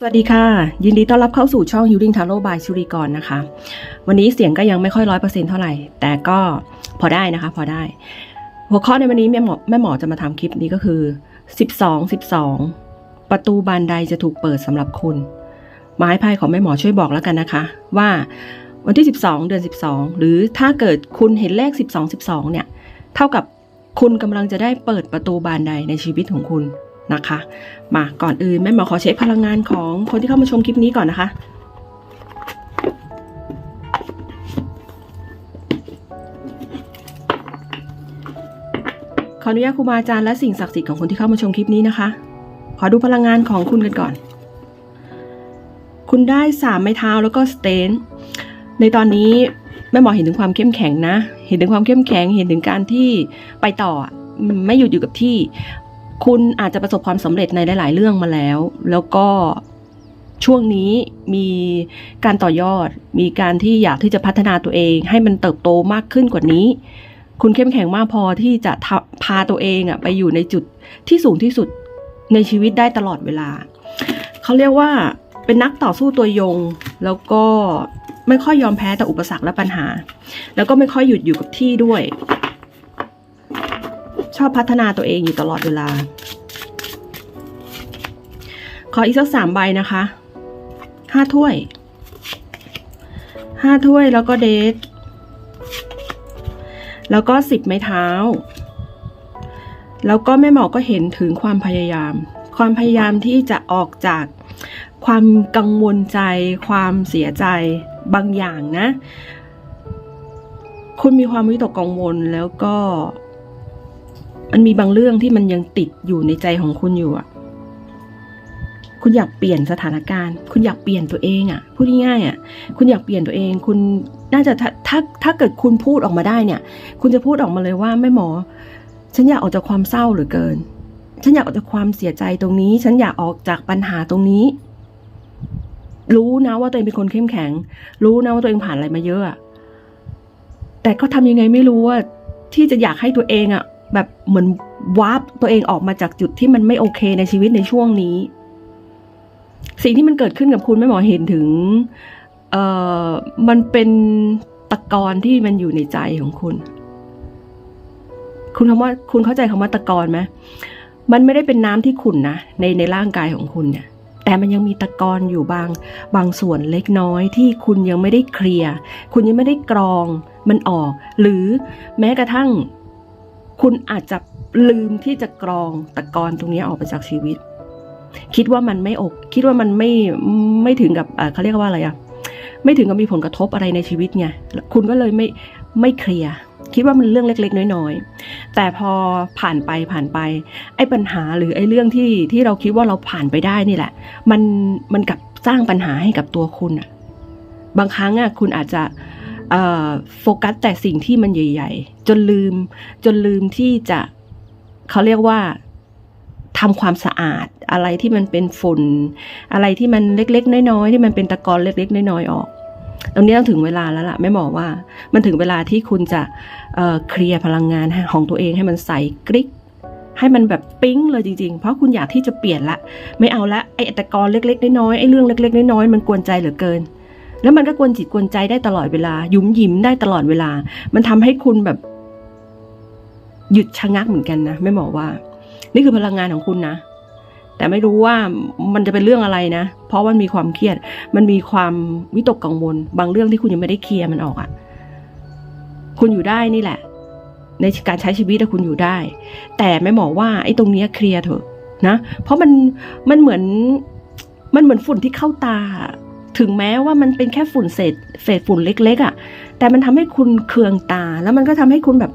สวัสดีค่ะ ยินดีต้อนรับเข้าสู่ช่อง u r i n g Taro by ชุริกรนะคะ วันนี้เสียงก็ยังไม่ค่อยร้อยเปอร์เซ็นเท่าไหร่ แต่ก็พอได้นะคะ พอได้ หัวข้อในวันนี้แม่หมอแม่หมอจะมาทำคลิปนี้ก็คือ 12 12 ประตูบานใดจะถูกเปิดสำหรับคุณหมายพายของแม่หมอช่วยบอกแล้วกันนะคะ ว่าวันที่ 12 เดือน 12 หรือถ้าเกิดคุณเห็นเลข 12 12 เนี่ย เท่ากับคุณกำลังจะได้เปิดประตูบานใดในชีวิตของคุณ นะคะ มาก่อนอื่นแม่หมอขอเช็คพลังงานของคนที่เข้ามาชมคลิปนี้ก่อนนะคะขออนุญาตครูบาอาจารย์และสิ่งศักดิ์สิทธิ์ของคนที่เข้ามาชมคลิปนี้นะคะ ขอดูพลังงานของคุณกันก่อน คุณได้สามไม้เท้าแล้วก็สเตน ในตอนนี้แม่หมอเห็นถึงความเข้มแข็งนะ เห็นถึงความเข้มแข็ง เห็นถึงการที่ไปต่อ ไม่หยุดอยู่กับที่ คุณอาจจะประสบความสำเร็จในหลาย ๆ เรื่องมาแล้ว แล้วก็ช่วงนี้มีการต่อยอด มีการที่อยากที่จะพัฒนาตัวเอง ให้มันเติบโตมากขึ้นกว่านี้ คุณเข้มแข็งมากพอที่จะทะพาตัวเองอะไปอยู่ในจุดที่สูงที่สุดในชีวิตได้ตลอดเวลา เขาเรียกว่าเป็นนักต่อสู้ตัวยง แล้วก็ไม่ค่อยยอมแพ้ต่ออุปสรรคและปัญหา แล้วก็ไม่ค่อยหยุดอยู่กับที่ด้วย ชอบพัฒนาตัวเองอยู่ตลอดเวลา ขออีกสักสามใบนะคะห้าถ้วยห้าถ้วยแล้วก็เดทแล้วก็สิบไม้เท้า แล้วก็แม่หมอก็เห็นถึงความพยายาม ความพยายามที่จะออกจากความกังวลใจ ความเสียใจบางอย่างนะ คุณมีความวิตกกังวลแล้วก็ มันมีบางเรื่องที่มันยังติดอยู่ในใจของคุณอยู่อะคุณอยากเปลี่ยนสถานการณ์ คุณอยากเปลี่ยนตัวเองอะพูดง่ายๆอะคุณอยากเปลี่ยนตัวเอง คุณน่าจะถ้าถ้าถ้าเกิดคุณพูดออกมาได้เนี่ย คุณจะพูดออกมาเลยว่าแม่หมอ ฉันอยากออกจากความเศร้าเหลือเกิน ฉันอยากออกจากความเสียใจตรงนี้ ฉันอยากออกจากปัญหาตรงนี้ รู้นะว่าตัวเองเป็นคนเข้มแข็ง รู้นะว่าตัวเองผ่านอะไรมาเยอะแต่ก็ทำยังไงไม่รู้ว่าที่จะอยากให้ตัวเองอะ แบบเหมือนวาร์ปตัวเองออกมาจากจุดที่มันไม่โอเคในชีวิตในช่วงนี้ สิ่งที่มันเกิดขึ้นกับคุณแม่หมอเห็นถึง เอ่อ มันเป็นตะกอนที่มันอยู่ในใจของคุณ คุณคำว่าคุณเข้าใจคำว่าตะกอนไหมมันไม่ได้เป็นน้ำที่ขุ่นนะในในร่างกายของคุณเนี่ย แต่มันยังมีตะกอนอยู่บางบางส่วนเล็กน้อยที่คุณยังไม่ได้เคลียร์ คุณยังไม่ได้กรองมันออก หรือแม้กระทั่ง คุณอาจจะลืมที่จะกรองตะกอนตรงนี้ออกไปจากชีวิต คิดว่ามันไม่อกคิดว่ามันไม่ไม่ถึงกับเขาเรียกว่าอะไรอะไม่ถึงกับมีผลกระทบอะไรในชีวิตไงคุณก็เลยไม่ไม่เคลียร์คิดว่ามันเรื่องเล็ก ๆ น้อยๆ แต่พอผ่านไปผ่านไป ไอ้ปัญหาหรือไอ้เรื่องที่ที่เราคิดว่าเราผ่านไปได้นี่แหละ มันมันกลับสร้างปัญหาให้กับตัวคุณอะบางครั้งอะคุณอาจจะ โฟกัสแต่สิ่งที่มันใหญ่ ๆ จนลืม จนลืมที่จะเขาเรียกว่าทำความสะอาดอะไรที่มันเป็นฝุ่นอะไรที่มันเล็ก ๆ น้อยๆที่มันเป็นตะกอนเล็ก ๆ น้อยๆออกตรงนี้ต้องถึงเวลาแล้วล่ะแม่หมอว่า มันถึงเวลาที่คุณจะเเคลียร์พลังงานของตัวเองให้มันใสกริกให้มันแบบปิ๊งเลยจริงๆ เพราะคุณอยากที่จะเปลี่ยนละ ไม่เอาละไอ้ตะกอนเล็กๆน้อยๆไอ้เรื่องเล็กๆน้อยๆมันกวนใจเหลือเกิน แล้วมันก็กวนจิตกวนใจได้ตลอดเวลา ยุ้มยิ้มได้ตลอดเวลา มันทำให้คุณแบบ หยุดชะงักเหมือนกันนะแม่หมอว่า นี่คือพลังงานของคุณนะแต่ไม่รู้ว่ามันจะเป็นเรื่องอะไรนะ เพราะมันมีความเครียด มันมีความวิตกกังวล บางเรื่องที่คุณยังไม่ได้เคลียร์มันออกอะ่ะ คุณอยู่ได้นี่แหละ ในการใช้ชีวิตอะคุณอยู่ได้ แต่ไม่หมอว่าไอ้ตรงเนี้ยเคลียร์เถอะนะ เพราะมันมันเหมือนมันเหมือนฝุ่นที่เข้าตา ถึงแม้ว่ามันเป็นแค่ฝุ่นเศษเศษฝุ่นเล็ก ๆอะ่ะ แต่มันทำให้คุณเคืองตา แล้วมันก็ทำให้คุณแบบ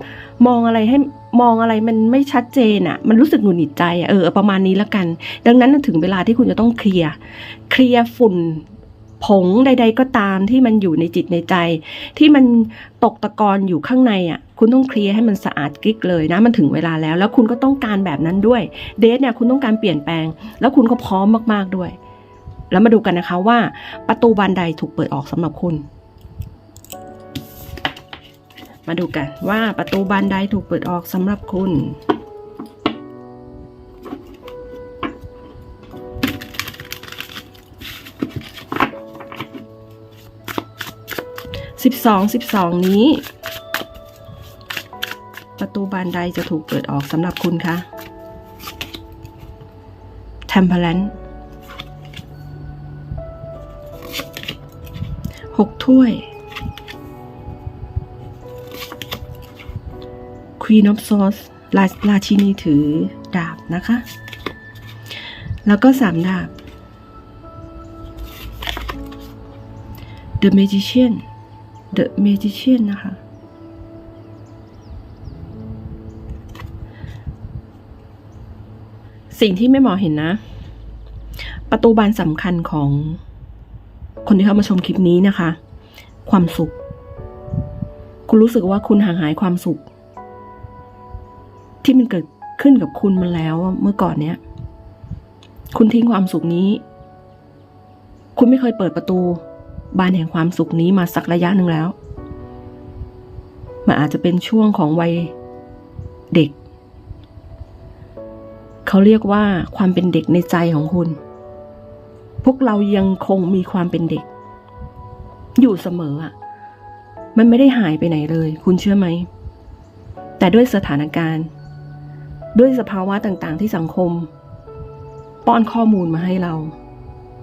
มองอะไรให้มองอะไรมันไม่ชัดเจนอะ่ะ มันรู้สึกหงุดหงิดใจอะ่ะเออประมาณนี้ละกัน ดังนั้นถึงเวลาที่คุณจะต้องเคลียร์เคลียร์ฝุ่นผงใด ๆ ก็ตามที่มันอยู่ในจิตในใจ ที่มันตกตะกอนอยู่ข้างในอะ คุณต้องเคลียร์ให้มันสะอาดกริกเลยนะ มันถึงเวลาแล้ว แล้วคุณก็ต้องการแบบนั้นด้วย เดทเนี่ยคุณต้องการเปลี่ยนแปลง แล้วคุณก็พร้อมมากๆด้วย แล้วมาดูกันนะคะว่าประตูบานใดถูกเปิดออกสำหรับคุณ มาดูกันว่าประตูบานใดถูกเปิดออกสำหรับคุณสสิบองสิบสองนี้ ประตูบานใดจะถูกเปิดออกสำหรับคุณคะ Temperance หกถ้วย Queen of Swords ราราชินีถือดาบนะคะ แล้วก็สามดาบ The Magician The Magician นะคะ สิ่งที่แม่หมอเห็นนะ ประตูบานสำคัญของ คนที่เข้ามาชมคลิปนี้นะคะ ความสุข คุณรู้สึกว่าคุณห่างหายความสุข ที่มันเกิดขึ้นกับคุณมาแล้วเมื่อก่อนเนี้ย คุณทิ้งความสุขนี้ คุณไม่เคยเปิดประตู บานแห่งความสุขนี้มาสักระยะหนึ่งแล้ว มันอาจจะเป็นช่วงของวัยเด็ก เขาเรียกว่าความเป็นเด็กในใจของคุณ พวกเรายังคงมีความเป็นเด็ก อยู่เสมออะ มันไม่ได้หายไปไหนเลย คุณเชื่อไหม แต่ด้วยสถานการณ์ ด้วยสภาวะต่างๆ ที่สังคม ป้อนข้อมูลมาให้เรา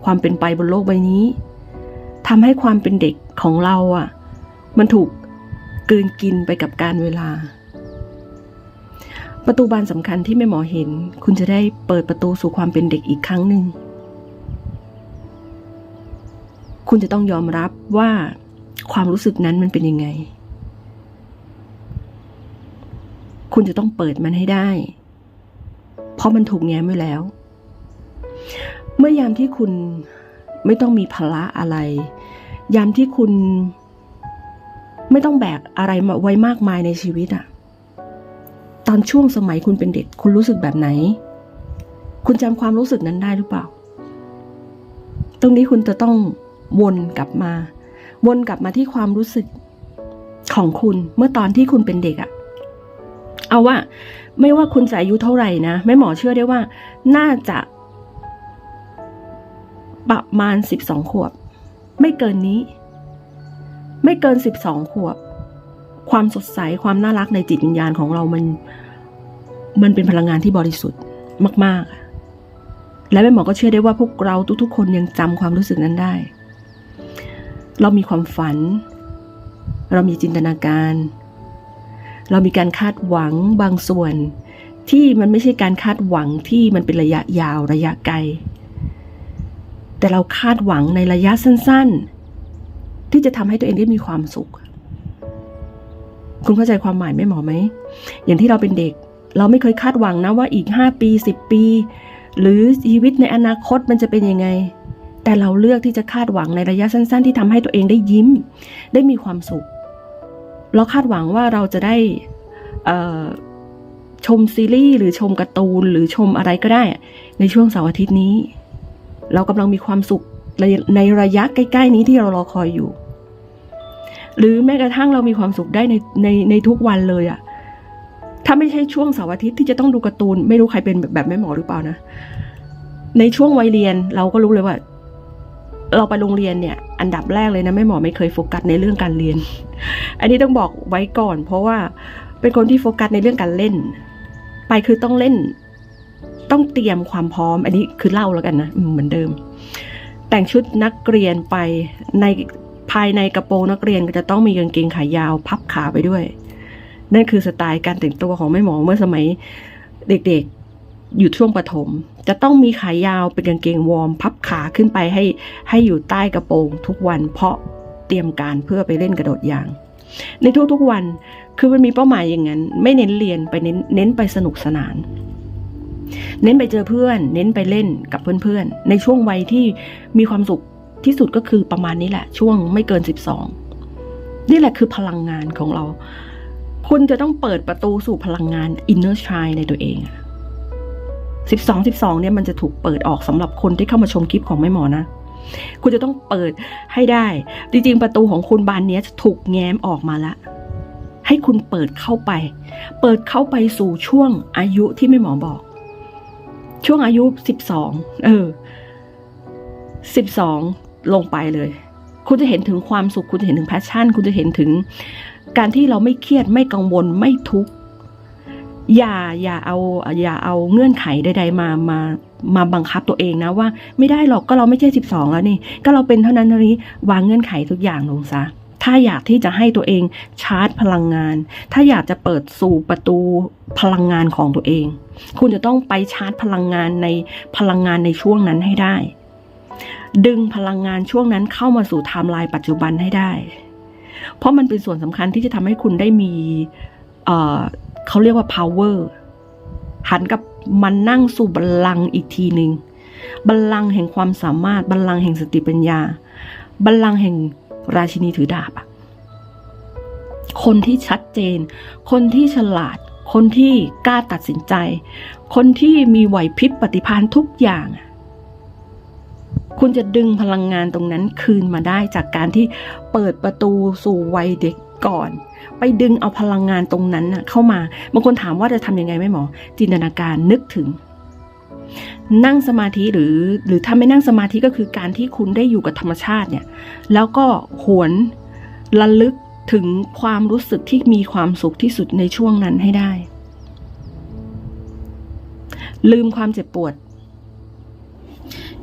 ความเป็นไปบนโลกใบนี้ทำให้ความเป็นเด็กของเราอะ มันถูกกืนกินไปกับการเวลา ประตูบานสำคัญที่แม่หมอเห็น คุณจะได้เปิดประตูสู่ความเป็นเด็กอีกครั้งหนึ่ง คุณจะต้องยอมรับว่าความรู้สึกนั้นมันเป็นยังไง คุณจะต้องเปิดมันให้ได้ เพราะมันถูกแง้มไว้แล้ว เมื่อยามที่คุณไม่ต้องมีภาระอะไร ยามที่คุณไม่ต้องแบกอะไรมาไว้มากมายในชีวิตอะตอนช่วงสมัยคุณเป็นเด็ก คุณรู้สึกแบบไหน คุณจำความรู้สึกนั้นได้หรือเปล่า ตรงนี้คุณจะต้อง วนกลับมา วนกลับมาที่ความรู้สึกของคุณเมื่อตอนที่คุณเป็นเด็กอะเอาว่า ไม่ว่าคุณจะอายุเท่าไหร่นะแม่หมอเชื่อได้ว่า น่าจะ ประมาณสิบสองขวบ ไม่เกินนี้ ไม่เกินสิบสองขวบ ความสดใสความน่ารักในจิตวิญญาณของเรามัน มันเป็นพลังงานที่บริสุทธิ์มาก ๆ และแม่หมอก็เชื่อได้ว่าพวกเราทุกๆ คนยังจำความรู้สึกนั้นได้ เรามีความฝัน เรามีจินตนาการ เรามีการคาดหวังบางส่วน ที่มันไม่ใช่การคาดหวังที่มันเป็นระยะยาวระยะไกล แต่เราคาดหวังในระยะสั้น ๆ ที่จะทำให้ตัวเองได้มีความสุข คุณเข้าใจความหมายไหมหมอไหม อย่างที่เราเป็นเด็ก เราไม่เคยคาดหวังนะว่าอีกห้าปีสิบปี หรือชีวิตในอนาคตมันจะเป็นยังไง แต่เราเลือกที่จะคาดหวังในระยะสั้น ๆ ที่ทำให้ตัวเองได้ยิ้ม ได้มีความสุข เราคาดหวังว่าเราจะได้ชมซีรีส์หรือชมการ์ตูนหรือชมอะไรก็ได้ ในช่วงเสาร์อาทิตย์นี้ เรากำลังมีความสุขในระยะใกล้ ๆ นี้ที่เรารอคอยอยู่ หรือแม้กระทั่งเรามีความสุขได้ในในในทุกวันเลยอะถ้าไม่ใช่ช่วงเสาร์อาทิตย์ที่จะต้องดูการ์ตูน ไม่รู้ใครเป็นแบบแบบแม่หมอหรือเปล่านะ ในช่วงวัยเรียนเราก็รู้เลยว่า เราไปโรงเรียนเนี่ย อันดับแรกเลยนะแม่หมอไม่เคยโฟกัสในเรื่องการเรียน อันนี้ต้องบอกไว้ก่อน เพราะว่าเป็นคนที่โฟกัสในเรื่องการเล่น ไปคือต้องเล่น ต้องเตรียมความพร้อม อันนี้คือเล่าแล้วกันนะเหมือนเดิม แต่งชุดนักเรียนไปในภายในกระโปรงนักเรียนก็จะต้องมีกางเกงขายาว พับขาไปด้วย นั่นคือสไตล์การแต่งตัวของแม่หมอเมื่อสมัยเด็กๆ อยู่ช่วงประถม จะต้องมีขายาวเป็นกางเกงวอร์มพับขาขึ้นไปให้ให้อยู่ใต้กระโปรงทุกวันเพราะเตรียมการเพื่อไปเล่นกระโดดยาง ในทุกๆวันคือมันมีเป้าหมายอย่างนั้น ไม่เน้นเรียนไปเน้นเน้นไปสนุกสนาน เน้นไปเจอเพื่อน เน้นไปเล่นกับเพื่อนๆ ในช่วงวัยที่มีความสุขที่สุดก็คือประมาณนี้แหละ ช่วงไม่เกิน 12 นี่แหละคือพลังงานของเรา คุณจะต้องเปิดประตูสู่พลังงาน inner child ในตัวเองอะ 12 12เนี่ยมันจะถูกเปิดออกสำหรับคนที่เข้ามาชมคลิปของแม่หมอนะ คุณจะต้องเปิดให้ได้ จริงๆ ประตูของคุณบานนี้จะถูกแง้มออกมาละ ให้คุณเปิดเข้าไป เปิดเข้าไปสู่ช่วงอายุที่แม่หมอบอก ช่วงอายุ 12 เออ 12 ลงไปเลย คุณจะเห็นถึงความสุข คุณจะเห็นถึงแพชชั่น คุณจะเห็นถึงการที่เราไม่เครียดไม่กังวลไม่ทุกข์ อย่าอย่าเอาอย่าเอาเงื่อนไขใด ๆ มามามาบังคับตัวเองนะว่าไม่ได้หรอกก็เราไม่ใช่สิบสองแล้วนี่ ก็เราเป็นเท่านั้นเท่านี้วางเงื่อนไขทุกอย่างลงซะถ้าอยากที่จะให้ตัวเองชาร์จพลังงาน ถ้าอยากจะเปิดสู่ประตูพลังงานของตัวเอง คุณจะต้องไปชาร์จพลังงานในพลังงานในช่วงนั้นให้ได้ ดึงพลังงานช่วงนั้นเข้ามาสู่ไทม์ไลน์ปัจจุบันให้ได้ เพราะมันเป็นส่วนสำคัญที่จะทำให้คุณได้มี เขาเรียกว่า power หันกับมันนั่งสู่บัลลังก์อีกทีหนึ่งบัลลังก์แห่งความสามารถ บัลลังก์แห่งสติปัญญา บัลลังก์แห่งราชินีถือดาบอะคนที่ชัดเจน คนที่ฉลาด คนที่กล้าตัดสินใจ คนที่มีไหวพริบปฏิภาณทุกอย่าง คุณจะดึงพลังงานตรงนั้นคืนมาได้จากการที่เปิดประตูสู่วัยเด็ก ก่อน ไปดึงเอาพลังงานตรงนั้นเข้ามาบางคนถามว่าจะทำยังไงไหมหมอ จินตนาการนึกถึง นั่งสมาธิหรือ หรือถ้าไม่นั่งสมาธิก็คือการที่คุณได้อยู่กับธรรมชาติเนี่ย แล้วก็หวนระลึกถึงความรู้สึกที่มีความสุขที่สุดในช่วงนั้นให้ได้ ลืมความเจ็บปวด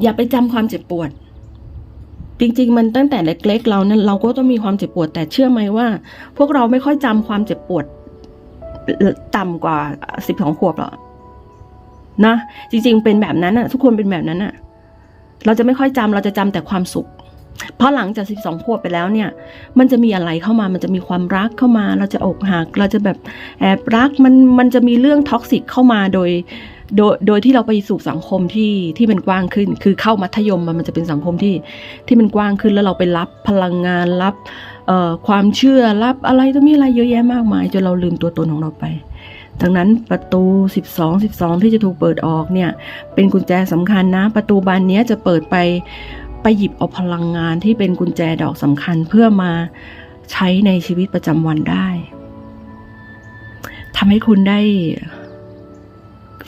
อย่าไปจำความเจ็บปวด จริงๆ มันตั้งแต่เล็กๆ เรานั้นเราก็ต้องมีความเจ็บปวด แต่เชื่อไหมว่า พวกเราไม่ค่อยจำความเจ็บปวดต่ำกว่าสิบสองขวบหรอกนะจริง ๆ เป็นแบบนั้นอะทุกคนเป็นแบบนั้นอะเราจะไม่ค่อยจำเราจะจำแต่ความสุข เพราะหลังจากสิบสองขวบไปแล้วเนี่ย มันจะมีอะไรเข้ามา มันจะมีความรักเข้ามา เราจะอกหัก เราจะแบบแอบรัก มันมันจะมีเรื่องท็อกซิกเข้ามาโดย โดยโดยที่เราไปสู่สังคมที่ที่มันกว้างขึ้น คือเข้ามัธยมมันมันจะเป็นสังคมที่ที่มันกว้างขึ้นแล้วเราไปรับพลังงานรับความเชื่อรับอะไรต้องมีอะไรเยอะแยะมากมายจนเราลืมตัวตนของเราไปดังนั้นประตู 12 12 ที่จะถูกเปิดออกเนี่ย เป็นกุญแจสำคัญนะ ประตูบานนี้จะเปิดไปไปหยิบเอาพลังงานที่เป็นกุญแจดอกสำคัญเพื่อมาใช้ในชีวิตประจำวันได้ทำให้คุณได้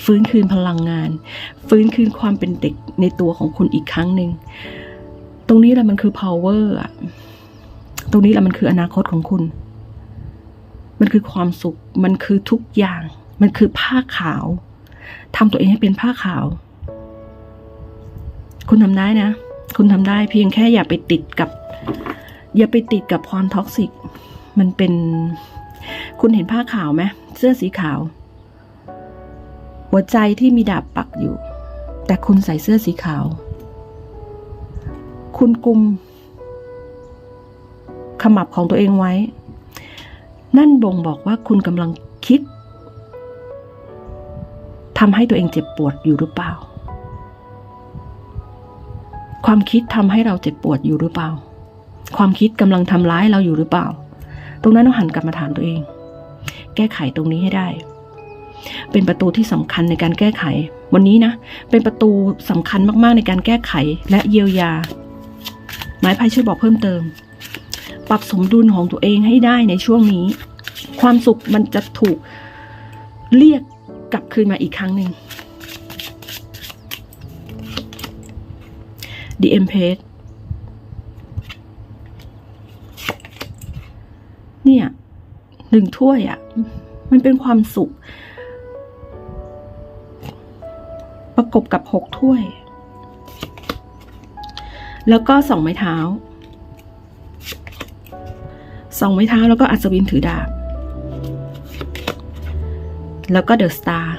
ฟื้นคืนพลังงาน ฟื้นคืนความเป็นเด็กในตัวของคุณอีกครั้งหนึ่ง ตรงนี้แหละมันคือ power อะตรงนี้แหละมันคืออนาคตของคุณ มันคือความสุข มันคือทุกอย่าง มันคือผ้าขาวทำตัวเองให้เป็นผ้าขาว คุณทำได้นะ คุณทำได้เพียงแค่อย่าไปติดกับ อย่าไปติดกับความท็อกซิก มันเป็น คุณเห็นผ้าขาวไหมเสื้อสีขาว หัวใจที่มีดาบปักอยู่ แต่คุณใส่เสื้อสีขาว คุณกุม ขมับของตัวเองไว้ นั่นบ่งบอกว่าคุณกำลังคิดทำให้ตัวเองเจ็บปวดอยู่หรือเปล่า ความคิดทำให้เราเจ็บปวดอยู่หรือเปล่า ความคิดกำลังทำร้ายเราอยู่หรือเปล่า ตรงนั้นต้องหันกลับมาถามตัวเอง แก้ไขตรงนี้ให้ได้ เป็นประตูที่สำคัญในการแก้ไข วันนี้นะ เป็นประตูสำคัญมากๆในการแก้ไขและเยียวยาไม้พายช่วยบอกเพิ่มเติม ปรับสมดุลของตัวเองให้ได้ในช่วงนี้ ความสุขมันจะถูกเรียกกลับคืนมาอีกครั้งหนึ่ง The Empress เนี่ยหนึ่งถ้วยอะ่ะ มันเป็นความสุข ประกบกับหกถ้วย แล้วก็สองไม้เท้าสองไม้เท้าแล้วก็อัศวินถือดาบ แล้วก็เดอะสตาร์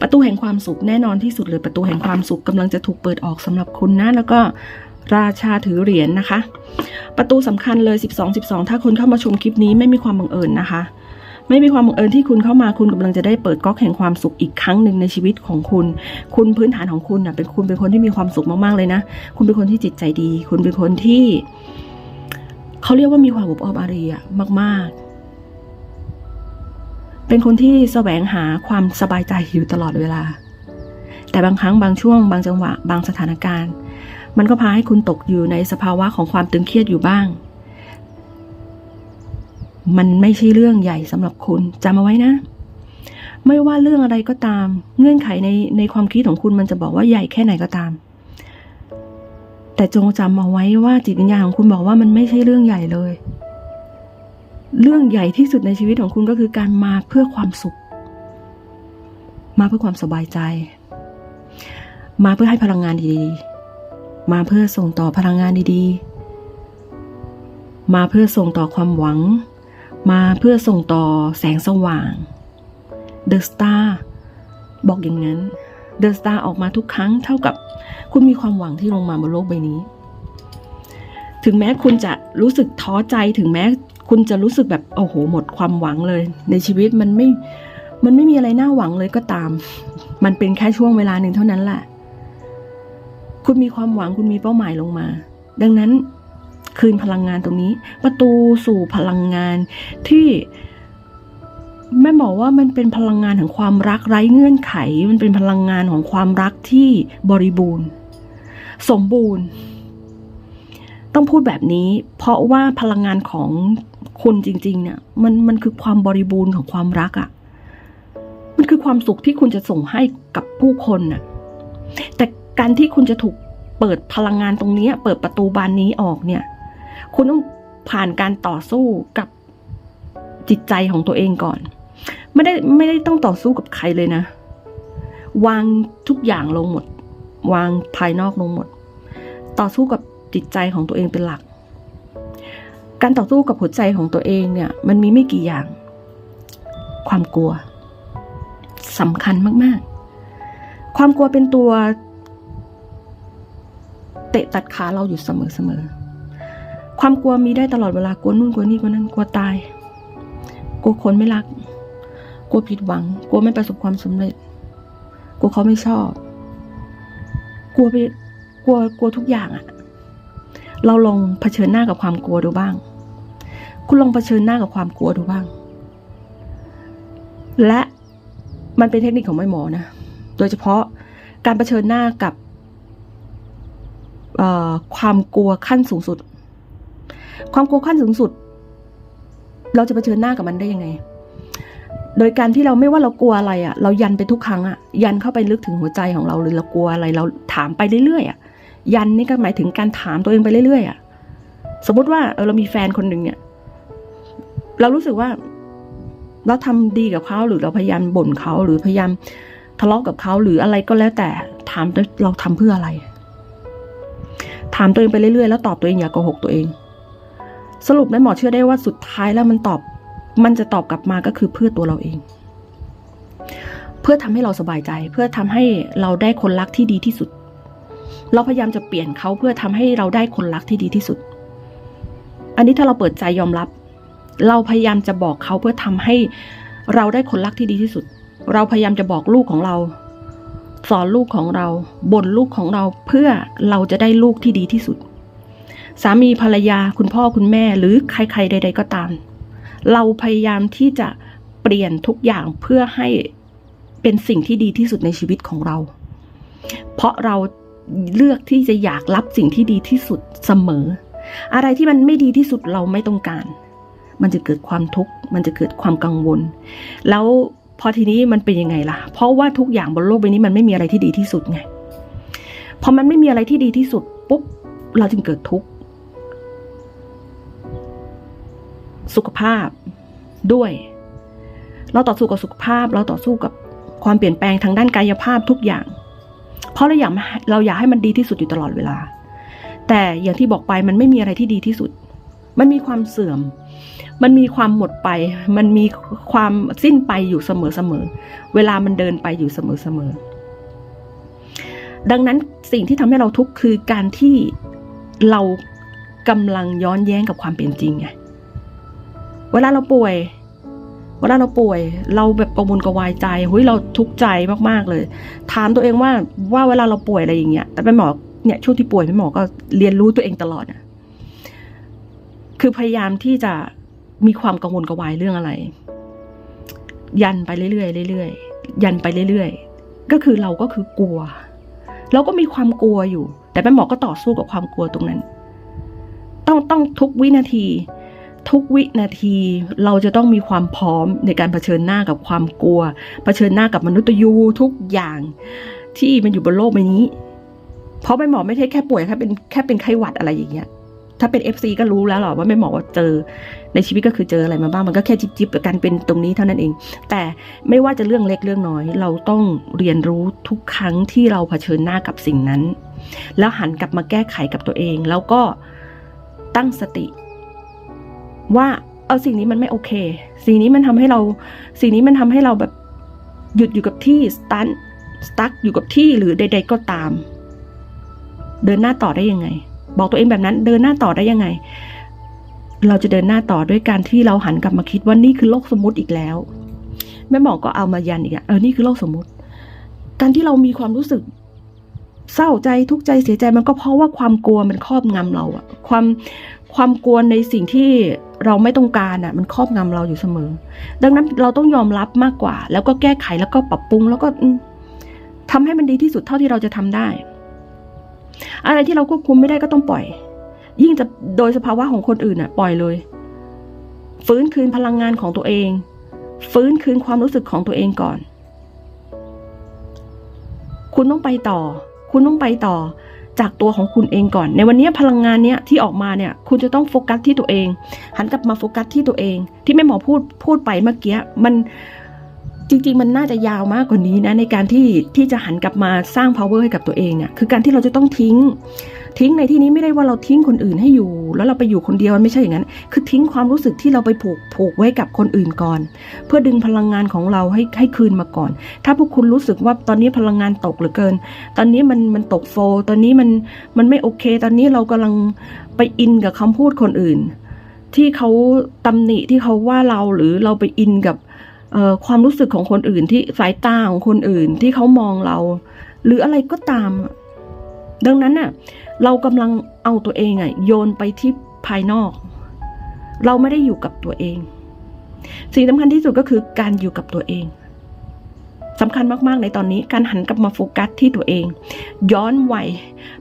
ประตูแห่งความสุขแน่นอนที่สุดเลยประตูแห่งความสุขกำลังจะถูกเปิดออกสำหรับคุณนะ แล้วก็ราชาถือเหรียญนนะคะ ประตูสำคัญเลย 12 12 ถ้าคุณเข้ามาชมคลิปนี้ไม่มีความบังเอิญนะคะ ไม่มีความบังเอิญที่คุณเข้ามาคุณกำลังจะได้เปิดก๊อกแห่งความสุขอีกครั้งหนึ่งในชีวิตของคุณ คุณพื้นฐานของคุณนะเป็นคุณเป็นคนที่มีความสุขมากๆเลยนะ คุณเป็นคนที่จิตใจดี คุณเป็นคนที่เขาเรียกว่ามีความอบอ้อมอารีอะมาก ๆ เป็นคนที่แสวงหาความสบายใจอยู่ตลอดเวลา แต่บางครั้งบางช่วง บางจังหวะ บางสถานการณ์ มันก็พาให้คุณตกอยู่ในสภาวะของความตึงเครียดอยู่บ้าง มันไม่ใช่เรื่องใหญ่สำหรับคุณจำเอาไว้นะ ไม่ว่าเรื่องอะไรก็ตาม เงื่อนไขในในความคิดของคุณมันจะบอกว่าใหญ่แค่ไหนก็ตาม แต่จงจำเอาไว้ว่าจิตวิญญาณของคุณบอกว่ามันไม่ใช่เรื่องใหญ่เลย เรื่องใหญ่ที่สุดในชีวิตของคุณก็คือการมาเพื่อความสุข มาเพื่อความสบายใจ มาเพื่อให้พลังงานดีๆ มาเพื่อส่งต่อพลังงานดีๆ มาเพื่อส่งต่อความหวัง มาเพื่อส่งต่อแสงสว่าง The Star บอกอย่างนั้น The Star ออกมาทุกครั้งเท่ากับคุณมีความหวังที่ลงมาบนโลกใบนี้ ถึงแม้คุณจะรู้สึกท้อใจถึงแม้คุณจะรู้สึกแบบโอ้โหหมดความหวังเลย ในชีวิตมันไม่มันไม่มีอะไรน่าหวังเลยก็ตาม มันเป็นแค่ช่วงเวลาหนึ่งเท่านั้นแหละ คุณมีความหวังคุณมีเป้าหมายลงมา ดังนั้น คืนพลังงานตรงนี้ ประตูสู่พลังงานที่แม่บอกว่ามันเป็นพลังงานของความรักไร้เงื่อนไข มันเป็นพลังงานของความรักที่บริบูรณ์ สมบูรณ์ ต้องพูดแบบนี้ เพราะว่าพลังงานของคุณจริง ๆ เนี่ย มันมันคือความบริบูรณ์ของความรักอะ่ะ มันคือความสุขที่คุณจะส่งให้กับผู้คนน่ะ แต่การที่คุณจะถูกเปิดพลังงานตรงนี้ เปิดประตูบานนี้ออกเนี่ย คุณต้องผ่านการต่อสู้กับจิตใจของตัวเองก่อน ไม่ได้ไม่ได้ต้องต่อสู้กับใครเลยนะ วางทุกอย่างลงหมด วางภายนอกลงหมด ต่อสู้กับจิตใจของตัวเองเป็นหลัก การต่อสู้กับหัวใจของตัวเองเนี่ย มันมีไม่กี่อย่าง ความกลัวสำคัญมาก ๆ ความกลัวเป็นตัว เตะตัดขาเราอยู่เสมอๆ ความกลัวมีได้ตลอดเวลากลัวนู่นกลัวนี่กลัวนั่นกลัวตาย กลัวคนไม่รัก กลัวผิดหวัง กลัวไม่ประสบความสำเร็จ กลัวเขาไม่ชอบ กลัวไปกลัวกลัวทุกอย่างอะเราลองเผชิญหน้ากับความกลัวดูบ้าง คุณลองเผชิญหน้ากับความกลัวดูบ้าง และมันเป็นเทคนิคของไม่หมอนะ โดยเฉพาะการเผชิญหน้ากับความกลัวขั้นสูงสุด ความกลัวขั้นสูงสุด เราจะเผชิญหน้ากับมันได้ยังไง โดยการที่เราไม่ว่าเรากลัวอะไรอะ่ะ เรายันไปทุกครั้งอะ่ะ ยันเข้าไปลึกถึงหัวใจของเราหรือเรากลัวอะไร เราถามไปเรื่อยๆอะ่ะ ยันนี่ก็หมายถึงการถามตัวเองไปเรื่อยๆอะ่ะ สมมติว่าเออเรามีแฟนคนหนึ่งเนี่ย เรารู้สึกว่า เราทำดีกับเขาหรือเราพยายามบ่นเขาหรือพยายามทะเลาะกับเขาหรืออะไรก็แล้วแต่ถามเราทำเพื่ออะไร ถามตัวเองไปเรื่อยๆแล้วตอบตัวเองอย่าโกหกตัวเอง สรุปแม่หมอเชื่อได้ว่าสุดท้ายแล้วมันตอบ มันจะตอบกลับมาก็คือเพื่อตัวเราเอง เพื่อทำให้เราสบายใจ เพื่อทำให้เราได้คนรักที่ดีที่สุด เราพยายามจะเปลี่ยนเขาเพื่อทำให้เราได้คนรักที่ดีที่สุด อันนี้ถ้าเราเปิดใจยอมรับ เราพยายามจะบอกเขาเพื่อทำให้เราได้คนรักที่ดีที่สุด เราพยายามจะบอกลูกของเราสอนลูกของเราบ่นลูกของเราเพื่อเราจะได้ลูกที่ดีที่สุด สามีภรรยาคุณพ่อคุณแม่หรือใคร ๆ ใด ๆ ก็ตาม เราพยายามที่จะเปลี่ยนทุกอย่างเพื่อให้เป็นสิ่งที่ดีที่สุดในชีวิตของเรา เพราะเราเลือกที่จะอยากรับสิ่งที่ดีที่สุดเสมอ อะไรที่มันไม่ดีที่สุดเราไม่ต้องการ มันจะเกิดความทุกข์ มันจะเกิดความกังวล แล้วพอทีนี้มันเป็นยังไงล่ะ เพราะว่าทุกอย่างบนโลกใบนี้มันไม่มีอะไรที่ดีที่สุดไง พอมันไม่มีอะไรที่ดีที่สุดปุ๊บเราจึงเกิดทุกข์ สุขภาพด้วย เราต่อสู้กับสุขภาพ เราต่อสู้กับความเปลี่ยนแปลงทางด้านกายภาพทุกอย่าง เพราะเราอยากเราอยากให้มันดีที่สุดอยู่ตลอดเวลา แต่อย่างที่บอกไปมันไม่มีอะไรที่ดีที่สุด มันมีความเสื่อม มันมีความหมดไป มันมีความสิ้นไปอยู่เสมอเสมอเวลามันเดินไปอยู่เสมอเสมอดังนั้นสิ่งที่ทำให้เราทุกข์คือการที่เรากำลังย้อนแย้งกับความเป็นจริงไง เวลาเราป่วย เวลาเราป่วย เราแบบกังวลกังวายใจเฮ้ยเราทุกข์ใจมากๆเลย ถามตัวเองว่าว่าเวลาเราป่วยอะไรอย่างเงี้ย แต่เป็นหมอเนี่ยช่วงที่ป่วยเป็นหมอก็เรียนรู้ตัวเองตลอดอะคือพยายามที่จะมีความกังวลกังวายเรื่องอะไร ยันไปเรื่อยๆเรื่อยๆยันไปเรื่อยๆก็คือเราก็คือกลัว เราก็มีความกลัวอยู่ แต่แม่หมอก็ต่อสู้กับความกลัวตรงนั้น ต้องต้องทุกวินาที ทุกวินาทีเราจะต้องมีความพร้อมในการเผชิญหน้ากับความกลัว เผชิญหน้ากับมนุษย์ยูทุกอย่างที่มันอยู่บนโลกใบนี้ เพราะแม่หมอไม่ใช่แค่ป่วยแค่เป็นแค่เป็นไข้หวัดอะไรอย่างเงี้ย ถ้าเป็น FC ก็รู้แล้วหรอว่าแม่หมอว่าเจอ ในชีวิตก็คือเจออะไรมาบ้างมันก็แค่จิบจิบกันเป็นตรงนี้เท่านั้นเอง แต่ไม่ว่าจะเรื่องเล็กเรื่องน้อย เราต้องเรียนรู้ทุกครั้งที่เราเผชิญหน้ากับสิ่งนั้น แล้วหันกลับมาแก้ไขกับตัวเอง แล้วก็ตั้งสติ ว่าเออสิ่งนี้มันไม่โอเค สิ่งนี้มันทำให้เรา สิ่งนี้มันทำให้เราแบบหยุดอยู่กับที่สตันสตั๊กอยู่กับที่หรือใด ๆ ก็ตาม เดินหน้าต่อได้ยังไง บอกตัวเองแบบนั้น เดินหน้าต่อได้ยังไง เราจะเดินหน้าต่อด้วยการที่เราหันกลับมาคิดว่านี่คือโลกสมมติอีกแล้วแม่หมอก็เอามายันอีกอะเออนี่คือโลกสมมติ การที่เรามีความรู้สึกเศร้าใจทุกข์ใจเสียใจมันก็เพราะว่าความกลัวมันครอบงำเราอะความ ความกลัวในสิ่งที่เราไม่ต้องการอะมันครอบงำเราอยู่เสมอ ดังนั้นเราต้องยอมรับมากกว่า แล้วก็แก้ไขแล้วก็ปรับปรุง แล้วก็ทำให้มันดีที่สุดเท่าที่เราจะทำได้ อะไรที่เราควบคุมไม่ได้ก็ต้องปล่อย ยิ่งจะโดยสภาวะของคนอื่นอะ ปล่อยเลย ฟื้นคืนพลังงานของตัวเอง ฟื้นคืนความรู้สึกของตัวเองก่อน คุณต้องไปต่อ คุณต้องไปต่อ จากตัวของคุณเองก่อน ในวันนี้พลังงานเนี้ยที่ออกมาเนี่ยคุณจะต้องโฟกัสที่ตัวเอง หันกลับมาโฟกัสที่ตัวเอง ที่แม่หมอพูดพูดไปเมื่อกี้มันจริงๆ มันน่าจะยาวมากกว่านี้นะในการที่ที่จะหันกลับมาสร้าง power ให้กับตัวเองเนี่ยคือการที่เราจะต้องทิ้ง ทิ้งในที่นี้ไม่ได้ว่าเราทิ้งคนอื่นให้อยู่ แล้วเราไปอยู่คนเดียวมันไม่ใช่อย่างนั้น คือทิ้งความรู้สึกที่เราไปผูกผูกไว้กับคนอื่นก่อน เพื่อดึงพลังงานของเราให้ให้คืนมาก่อน ถ้าพวกคุณรู้สึกว่าตอนนี้พลังงานตกเหลือเกิน ตอนนี้มันมันตกโฟ ตอนนี้มันมันไม่โอเค ตอนนี้เรากำลังไปอินกับคำพูดคนอื่น ที่เขาตำหนิที่เขาว่าเราหรือเราไปอินกับเอ่อความรู้สึกของคนอื่นที่สายตาของคนอื่นที่เขามองเรา หรืออะไรก็ตาม ดังนั้นน่ะ เรากำลังเอาตัวเองอะโยนไปที่ภายนอก เราไม่ได้อยู่กับตัวเอง สิ่งสำคัญที่สุดก็คือการอยู่กับตัวเองสำคัญมากๆในตอนนี้การหันกลับมาโฟกัสที่ตัวเอง ย้อนวัย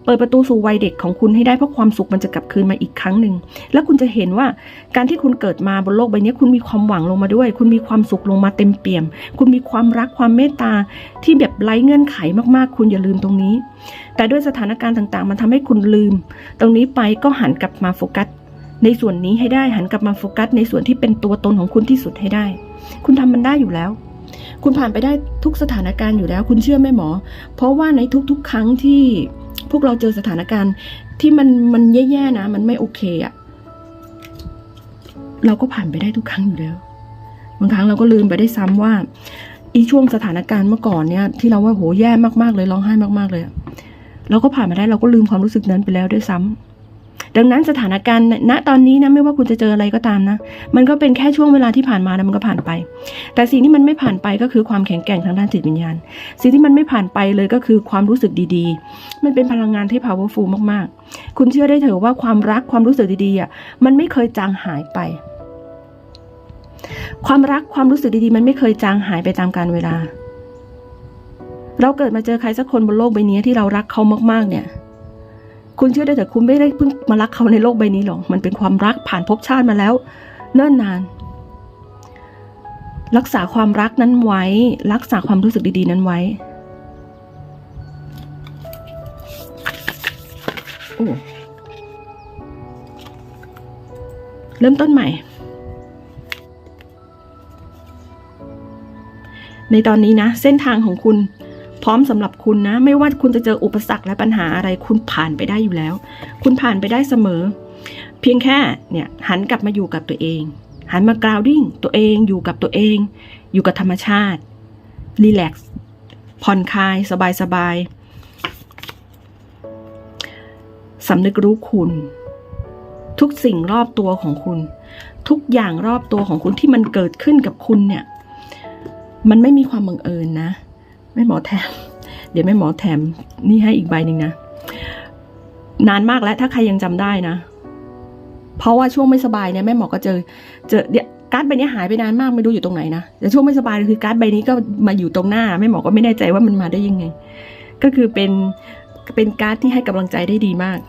เปิดประตูสู่วัยเด็กของคุณให้ได้เพราะความสุขมันจะกลับคืนมาอีกครั้งหนึ่ง แล้วคุณจะเห็นว่าการที่คุณเกิดมาบนโลกใบนี้คุณมีความหวังลงมาด้วย คุณมีความสุขลงมาเต็มเปี่ยม คุณมีความรักความเมตตาที่แบบไร้เงื่อนไขมากๆ คุณอย่าลืมตรงนี้ แต่ด้วยสถานการณ์ต่างๆ มันทำให้คุณลืม ตรงนี้ไปก็หันกลับมาโฟกัสในส่วนนี้ให้ได้หันกลับมาโฟกัส ในส่วนที่เป็นตัวตนของคุณที่สุดให้ได้ คุณทำมันได้อยู่แล้ว คุณผ่านไปได้ทุกสถานการณ์อยู่แล้ว คุณเชื่อไหมหมอ เพราะว่าในทุกๆ ครั้งที่ พวกเราเจอสถานการณ์ที่มันมันแย่ๆนะ มันไม่โอเคอะเราก็ผ่านไปได้ทุกครั้งอยู่แล้วบางครั้งเราก็ลืมไปได้ซ้ำว่าอีช่วงสถานการณ์เมื่อก่อนเนี่ย ที่เราว่าโหแย่มากๆเลยร้องไห้มาก ๆเลยเราก็ผ่านมาได้เราก็ลืมความรู้สึกนั้นไปแล้วด้วยซ้ำ ดังนั้นสถานการณ์ณตอนนี้นะไม่ว่าคุณจะเจออะไรก็ตามนะ มันก็เป็นแค่ช่วงเวลาที่ผ่านมาแล้วมันก็ผ่านไป แต่สิ่งที่มันไม่ผ่านไปก็คือความแข็งแกร่งทางด้านจิตวิญญาณ สิ่งที่มันไม่ผ่านไปเลยก็คือความรู้สึกดีๆ มันเป็นพลังงานที่ powerful มากๆ คุณเชื่อได้เถอะว่าความรักความรู้สึกดีๆอะมันไม่เคยจางหายไป ความรักความรู้สึกดีๆ มันไม่เคยจางหายไปตามกาลเวลา เราเกิดมาเจอใครสักคนบนโลกใบนี้ที่เรารักเขามากๆเนี่ย คุณเชื่อได้แต่คุณไม่ได้เพิ่งมารักเขาในโลกใบนี้หรอก มันเป็นความรักผ่านภพชาติมาแล้ว เนิ่นนาน รักษาความรักนั้นไว้ รักษาความรู้สึกดีๆ นั้นไว้ โอ้ เริ่มต้นใหม่ ในตอนนี้นะ เส้นทางของคุณ พร้อมสำหรับคุณนะ ไม่ว่าคุณจะเจออุปสรรคและปัญหาอะไรคุณผ่านไปได้อยู่แล้ว คุณผ่านไปได้เสมอ เพียงแค่เนี่ยหันกลับมาอยู่กับตัวเอง หันมากราวดิ้งตัวเองอยู่กับตัวเอง อยู่กับธรรมชาติรีแลกซ์ผ่อนคลาย สบายสบายสำนึกรู้คุณ ทุกสิ่งรอบตัวของคุณ ทุกอย่างรอบตัวของคุณที่มันเกิดขึ้นกับคุณเนี่ย มันไม่มีความบังเอิญนะ แม่หมอแถม เดี๋ยวแม่หมอแถมนี่ให้อีกใบหนึ่งนะ นานมากแล้วถ้าใครยังจำได้นะ เพราะว่าช่วงไม่สบายเนี่ยแม่หมอก็เจอ เจอเนี่ยการ์ดใบนี้หายไปนานมากไม่รู้อยู่ตรงไหนนะแต่ช่วงไม่สบายคือการ์ดใบนี้ก็มาอยู่ตรงหน้าแม่หมอก็ไม่แน่ใจว่ามันมาได้ยังไง ก็คือเป็นเป็นการ์ดที่ให้กำลังใจได้ดีมาก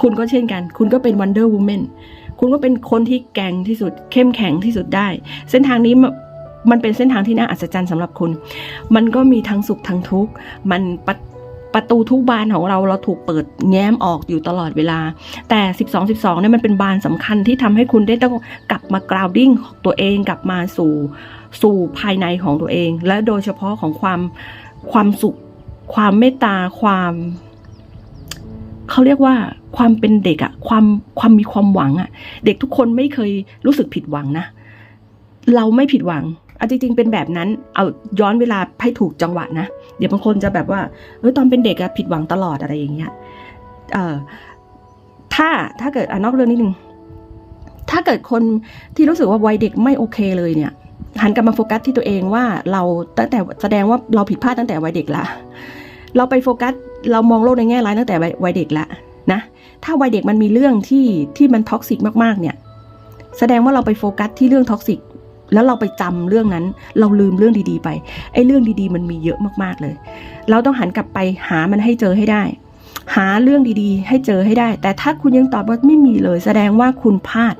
คุณก็เช่นกัน คุณก็เป็น Wonder Woman คุณก็เป็นคนที่แกร่งที่สุดเข้มแข็งที่สุดได้ เส้นทางนี้ มันเป็นเส้นทางที่น่าอัศจรรย์สำหรับคุณ มันก็มีทั้งสุขทั้งทุกข์ มันปประตูทุกบานของเราเราถูกเปิดแง้มออกอยู่ตลอดเวลา แต่ 12 12เนี่ยมันเป็นบานสำคัญที่ทำให้คุณได้ต้องกลับมากราวดิ้งตัวเองกลับมาสู่สู่ภายในของตัวเอง และโดยเฉพาะของความความสุข ความเมตตาความเขาเรียกว่าความเป็นเด็กอะความความมีความหวังอะเด็กทุกคนไม่เคยรู้สึกผิดหวังนะ เราไม่ผิดหวัง เอาจริงๆเป็นแบบนั้น เอาย้อนเวลาให้ถูกจังหวะนะ เดี๋ยวบางคนจะแบบว่าเออตอนเป็นเด็กอะผิดหวังตลอดอะไรอย่างเงี้ย เอ่อถ้าถ้าเกิดอนอกเรื่องนิดนึง ถ้าเกิดคนที่รู้สึกว่าวัยเด็กไม่โอเคเลยเนี่ยหันกลับมาโฟกัสที่ตัวเองว่าเราตั้งแต่แสดงว่าเราผิดพลาดตั้งแต่วัยเด็กละ เราไปโฟกัสเรามองโลกในแง่ร้ายตั้งแต่วัยวัยเด็กละนะถ้าวัยเด็กมันมีเรื่องที่ที่มันท็อกซิกมากๆเนี่ย แสดงว่าเราไปโฟกัสที่เรื่องท็อกซิก แล้วเราไปจำเรื่องนั้น เราลืมเรื่องดีๆไปไอ้เรื่องดีๆ มันมีเยอะมากๆเลย เราต้องหันกลับไปหามันให้เจอให้ได้ หาเรื่องดีๆ ให้เจอให้ได้ แต่ถ้าคุณยังตอบว่าไม่มีเลย แสดงว่าคุณพลาด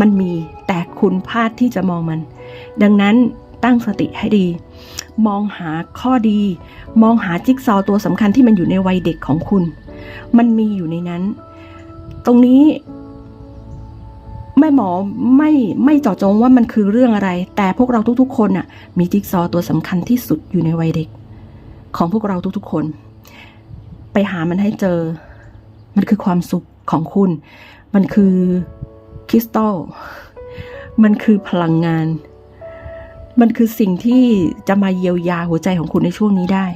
มันมีแต่คุณพลาดที่จะมองมัน ดังนั้นตั้งสติให้ดี มองหาข้อดี มองหาจิ๊กซอว์ตัวสำคัญที่มันอยู่ในวัยเด็กของคุณ มันมีอยู่ในนั้น ตรงนี้ แม่หมอไม่ไม่เจาะจงว่ามันคือเรื่องอะไร แต่พวกเราทุกๆ คนน่ะ มีจิ๊กซอว์ตัวสำคัญที่สุดอยู่ในวัยเด็ก ของพวกเราทุกๆ คน ไปหามันให้เจอ มันคือความสุขของคุณ มันคือคริสตัลมันคือพลังงาน มันคือสิ่งที่จะมาเยียวยาหัวใจของคุณในช่วงนี้ได้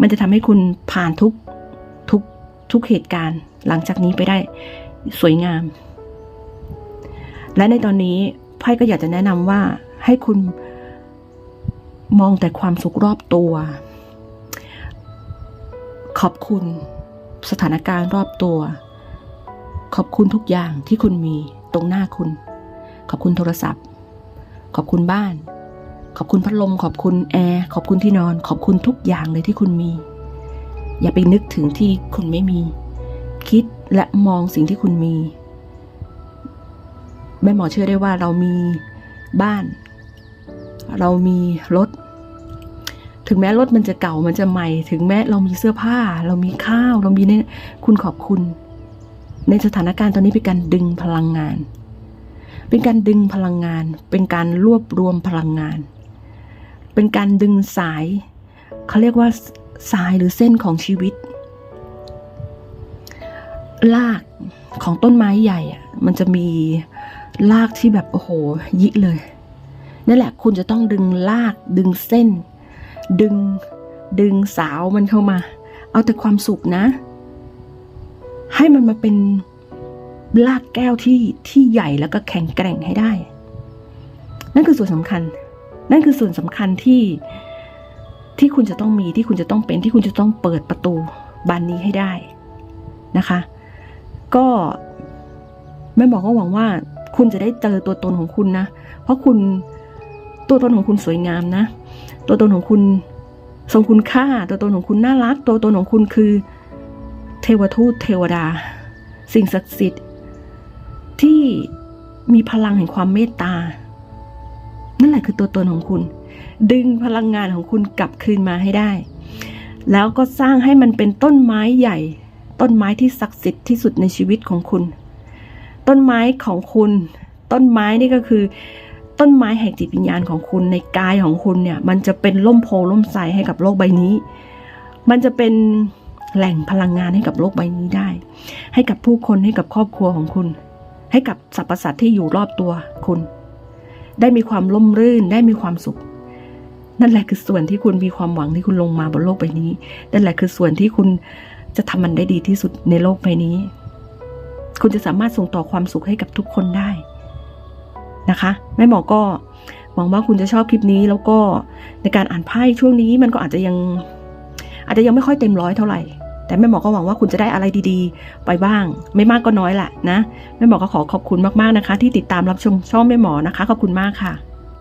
มันจะทำให้คุณผ่านทุกทุกทุกเหตุการณ์หลังจากนี้ไปได้สวยงาม และในตอนนี้ไพ่ก็อยากจะแนะนำว่าให้คุณมองแต่ความสุขรอบตัว ขอบคุณสถานการณ์รอบตัว ขอบคุณทุกอย่างที่คุณมีตรงหน้าคุณ ขอบคุณโทรศัพท์ ขอบคุณบ้าน ขอบคุณพัดลม ขอบคุณแอร์ ขอบคุณที่นอน ขอบคุณทุกอย่างเลยที่คุณมี อย่าไปนึกถึงที่คุณไม่มี คิดและมองสิ่งที่คุณมี แม่หมอเชื่อได้ว่าเรามีบ้าน เรามีรถ ถึงแม้รถมันจะเก่ามันจะใหม่ ถึงแม้เรามีเสื้อผ้า เรามีข้าว เรามีเนี่ยคุณขอบคุณ ในสถานการณ์ตอนนี้เป็นการดึงพลังงาน เป็นการดึงพลังงาน เป็นการรวบรวมพลังงาน เป็นการดึงสายเขาเรียกว่าสายหรือเส้นของชีวิตรากของต้นไม้ใหญ่อะมันจะมี รากที่แบบโอ้โห ยิเลย นั่นแหละคุณจะต้องดึงรากดึงเส้น ดึงดึงสาวมันเข้ามา เอาแต่ความสุขนะ ให้มันมาเป็นรากแก้วที่ที่ใหญ่แล้วก็แข็งแกร่งให้ได้ นั่นคือส่วนสำคัญ นั่นคือส่วนสำคัญที่ที่คุณจะต้องมีที่คุณจะต้องเป็นที่คุณจะต้องเปิดประตูบานนี้ให้ได้นะคะ ก็แม่หมอก็หวังว่า คุณจะได้เจอตัวตนของคุณนะ เพราะคุณตัวตนของคุณสวยงามนะ ตัวตนของคุณทรงคุณค่า ตัวตนของคุณน่ารัก ตัวตนของคุณคือ เทวทูตเทวดา สิ่งศักดิ์สิทธิ์ ที่มีพลังแห่งความเมตตา นั่นแหละคือตัวตนของคุณ ดึงพลังงานของคุณกลับคืนมาให้ได้ แล้วก็สร้างให้มันเป็นต้นไม้ใหญ่ ต้นไม้ที่ศักดิ์สิทธิ์ที่สุดในชีวิตของคุณ ต้นไม้ของคุณ ต้นไม้นี่ก็คือ ต้นไม้แห่งจิตวิญญาณของคุณในกายของคุณเนี่ย มันจะเป็นล่มโพล่มใสให้กับโลกใบนี้ มันจะเป็นแหล่งพลังงานให้กับโลกใบนี้ได้ ให้กับผู้คนให้กับครอบครัวของคุณ ให้กับสรรพสัตว์ที่อยู่รอบตัวคุณ ได้มีความร่มรื่นได้มีความสุข นั่นแหละคือส่วนที่คุณมีความหวังที่คุณลงมาบนโลกใบนี้ นั่นแหละคือส่วนที่คุณจะทำมันได้ดีที่สุดในโลกใบนี้ คุณจะสามารถส่งต่อความสุขให้กับทุกคนได้นะคะแม่หมอก็หวังว่าคุณจะชอบคลิปนี้แล้วก็ในการอ่านไพ่ช่วงนี้มันก็อาจจะยัง อาจจะยังไม่ค่อยเต็มร้อยเท่าไหร่ แต่แม่หมอก็หวังว่าคุณจะได้อะไรดีๆ ไปบ้าง ไม่มากก็น้อยแหละนะแม่หมอก็ขอขอบคุณมากๆนะคะ ที่ติดตามรับชมช่องแม่หมอนะคะขอบคุณมากค่ะ